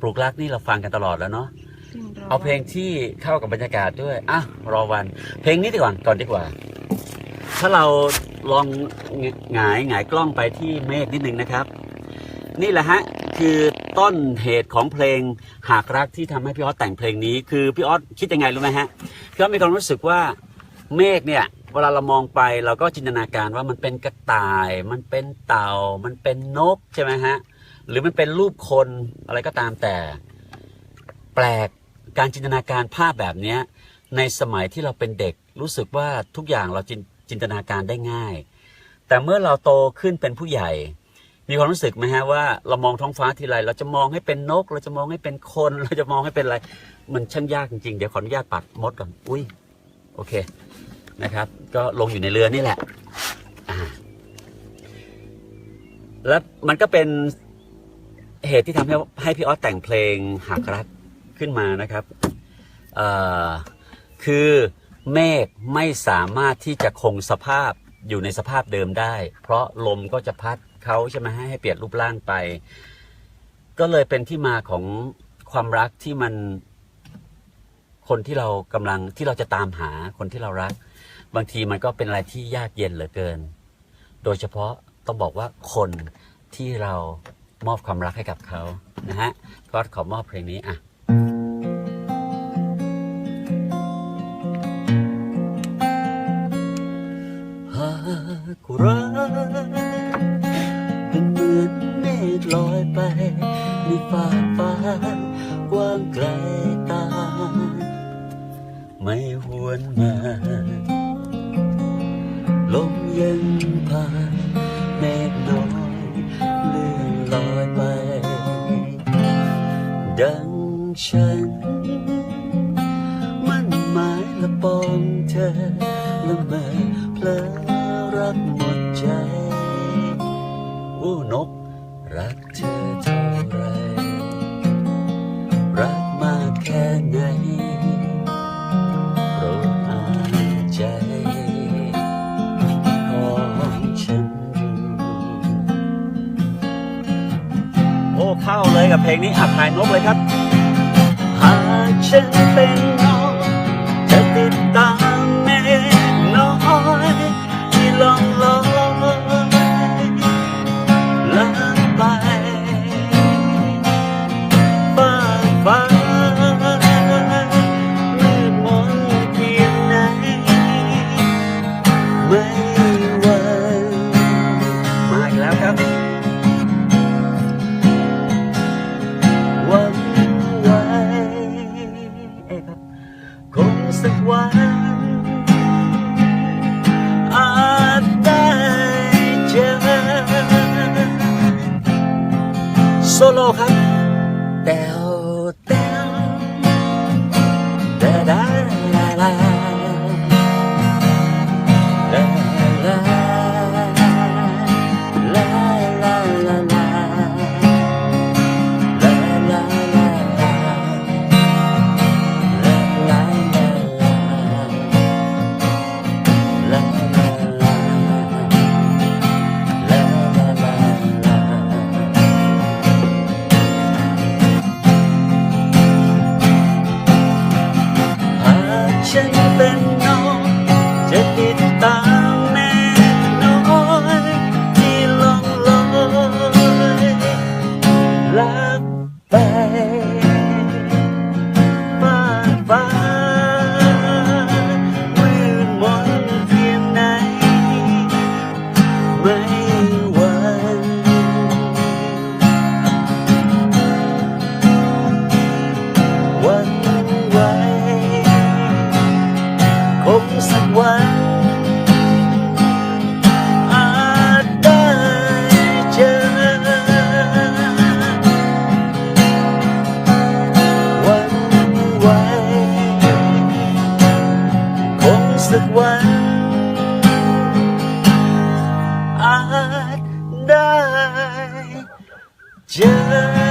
ปลูกรักนี่เราฟังกันตลอดแล้วเนาะจริงรเอาเพลงที่เข้ากับบรรยากาศด้วยอะรอวัน เพลงนี้ดีกว่าก่อนดีกว่า ถ้าเราลองหงายหงายกล้องไปที่เมฆนิดนึงนะครับ นี่แหละฮะคือต้นเหตุของเพลงหากรักที่ทำให้พี่ออสแต่งเพลงนี้คือพี่ออสคิดยังไงรู้ไหมฮะพี่ออสมีความรู้สึกว่าเมฆเนี่ยเวลาเรามองไปเราก็จินตนาการว่ามันเป็นกระต่าย มันเป็นเต่า มันเป็นนกใช่ไหมฮะ หรือมันเป็นรูปคนอะไรก็ตามแต่ แปลกการจินตนาการภาพแบบนี้ในสมัยที่เราเป็นเด็กรู้สึกว่าทุกอย่างเราจินจนตนาการได้ง่าย แต่เมื่อเราโตขึ้นเป็นผู้ใหญ่ มีความรู้สึกไหมฮะว่าเรามองท้องฟ้าทีไรเราจะมองให้เป็นนก เราจะมองให้เป็นคน เราจะมองให้เป็นอะไร มันช่างยากจริงๆเดี๋ยวขออนุญาตปัดมดก่อนอุ้ยโอเคนะครับ ก็ลงอยู่ในเรือนี่แหละแล้วมันก็เป็น เหตุที่ทำให้ให้พี่ออสแต่งเพลงหากรักขึ้นมานะครับคือเมฆไม่สามารถที่จะคงสภาพอยู่ในสภาพเดิมได้ เพราะลมก็จะพัดเขาใช่ไหมให้ให้เปลี่ยนรูปร่างไป ก็เลยเป็นที่มาของความรักที่มัน คนที่เรากำลังที่เราจะตามหาคนที่เรารัก บางทีมันก็เป็นอะไรที่ยากเย็นเหลือเกิน โดยเฉพาะต้องบอกว่าคนที่เรา มอบความรักให้กับเขานะฮะก็ขอมอบเพลงนี้อะหากรักเป็นเหมือนเมฆลอยไปในฟ้าฟ้ากว้างไกลตา ไม่หวนมาลมเย็นผ่านเมฆ ดังฉัน มันหมายละปองเธอละเมอเพลอรักหมดใจ โอ้นก รักเธอเท่าไร รักมากแค่ไหน เข้าเลยกับเพลงนี้อัดนายนกเลยครับ หากฉันเป็น โลครับแตวแตวดาดาลาลาลาลา สักวัน อาจได้เจอ